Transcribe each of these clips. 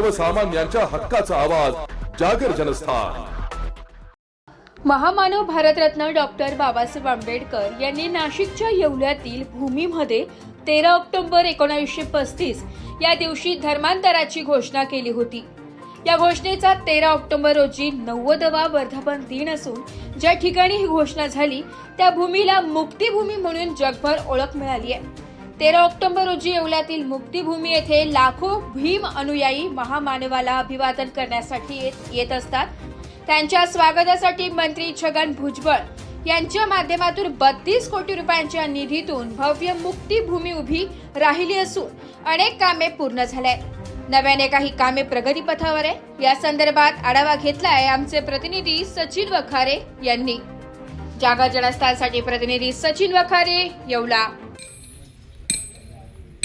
सर्वसामान्यांच्या हक्काचा आवाज जागर जनस्थान. महामानव भारतरत्न डॉक्टर बाबासाहेब आंबेडकर यांनी नाशिकच्या येवल्यातील भूमीमध्ये तेरा ऑक्टोबर एकोणीसशे पस्तीस या दिवशी धर्मांतराची घोषणा केली होती. या घोषणेचा तेरा ऑक्टोबर रोजी नव्वदवा वर्धापन दिन असून ज्या ठिकाणी ही घोषणा झाली त्या भूमीला मुक्तीभूमी म्हणून जगभर ओळख मिळाली आहे. तेरा ऑक्टोबर रोजी येवल्यातील मुक्तीभूमी येथे लाखो भीम अनुयायी महामानवाला अभिवादन करण्यासाठी येत- येत असतात. त्यांच्या स्वागतासाठी मंत्री छगन भुजबळ यांच्या माध्यमातून बत्तीस कोटी रुपयांच्या निधीतून भव्य मुक्तीभूमी उभी राहिली असून अनेक कामे पूर्ण झाले नव्याने काही कामे प्रगतीपथावर आहे. या संदर्भात आढावा घेतलाय आमचे प्रतिनिधी सचिन वखारे यांनी. जागा जनस्थानसाठी प्रतिनिधी सचिन वखारे येवला.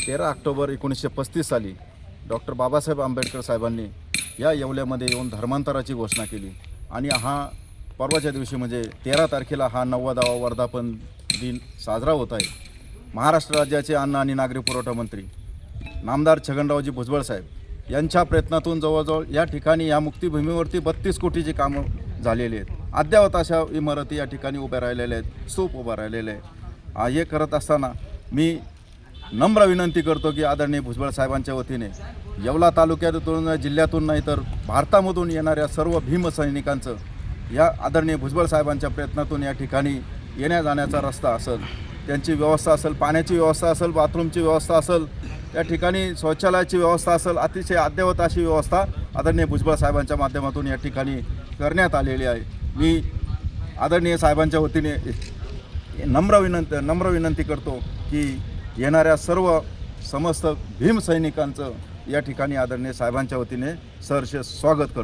तेरा ऑक्टोबर एकोणीसशे पस्तीस साली डॉक्टर बाबासाहेब आंबेडकर साहेबांनी या येवल्यामध्ये येऊन धर्मांतराची घोषणा केली. आणि हा परवाच्या दिवशी म्हणजे तेरा तारखेला हा नव्वदावा वर्धापन दिन साजरा होत आहे. महाराष्ट्र राज्याचे अन्न आणि नागरी पुरवठा मंत्री नामदार छगनरावजी भुजबळ साहेब यांच्या प्रयत्नातून जवळजवळ या ठिकाणी या मुक्तिभूमीवरती बत्तीस कोटीची कामं झालेली आहेत. अद्यावत अशा इमारती या ठिकाणी उभ्या राहिलेल्या आहेत. स्तूप उभा राहिलेले आहे हे करत असताना मी नम्र विनंती करतो की आदरणीय भुजबळ साहेबांच्या वतीने येवला तालुक्यातून जिल्ह्यातून नाही तर भारतामधून येणाऱ्या सर्व भीमसैनिकांचं या आदरणीय भुजबळ साहेबांच्या प्रयत्नातून या ठिकाणी येण्या जाण्याचा रस्ता असेल त्यांची व्यवस्था असेल पाण्याची व्यवस्था असेल बाथरूमची व्यवस्था असेल त्या ठिकाणी शौचालयाची व्यवस्था असेल अतिशय अद्ययावत अशी व्यवस्था आदरणीय भुजबळ साहेबांच्या माध्यमातून या ठिकाणी करण्यात आलेली आहे. मी आदरणीय साहेबांच्या वतीने नम्र विनंती नम्र विनंती करतो की येणाऱ्या सर्व समस्त भीमसैनिकांचं या ठिकाणी आदरणीय साहेबांच्या वतीने सहर्ष स्वागत करतो.